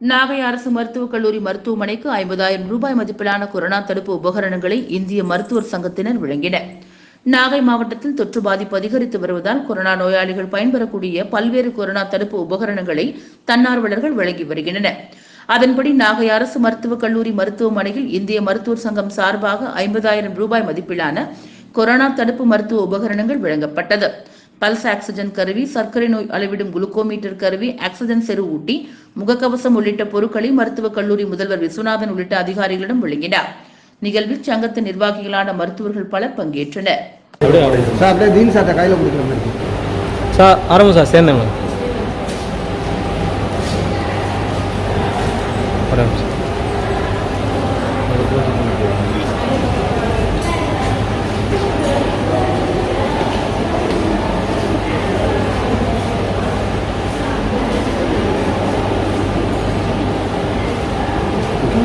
நாகை அரசு மருத்துவக் கல்லூரி மருத்துவமனைக்கு ஐம்பதாயிரம் ரூபாய் மதிப்பிலான கொரோனா தடுப்பு உபகரணங்களை இந்திய மருத்துவர் சங்கத்தினர் வழங்கினர். நாகை மாவட்டத்தில் தொற்று பாதிப்பு அதிகரித்து வருவதால் கொரோனா நோயாளிகள் பயன்பெறக்கூடிய பல்வேறு கொரோனா தடுப்பு உபகரணங்களை தன்னார்வலர்கள் வழங்கி வருகின்றனர். அதன்படி நாகை அரசு மருத்துவக் கல்லூரி மருத்துவமனையில் இந்திய மருத்துவர் சங்கம் சார்பாக ஐம்பதாயிரம் ரூபாய் மதிப்பிலான கொரோனா தடுப்பு மருத்துவ உபகரணங்கள் வழங்கப்பட்டது. பல்ஸ் ஆக்சிஜன் கருவி சர்க்கரை நோய் அளவிடும் குளுக்கோமீட்டர் கருவி ஆக்சிஜன் செறிவூட்டி முகக்கவசம் உள்ளிட்ட பொருட்களை மருத்துவக் கல்லூரி முதல்வர் விஸ்வநாதன் உள்ளிட்ட அதிகாரிகளிடம் வழங்கினார். நிகழ்வில் சங்கத்தின் நிர்வாகிகளான மருத்துவர்கள் பலர் பங்கேற்றனர். சார் அப்படியே தீன் சார்ட்ட கையில் கொடுக்குற மாதிரி சார் ஆரம்பம் சார் சேர்ந்தேங்க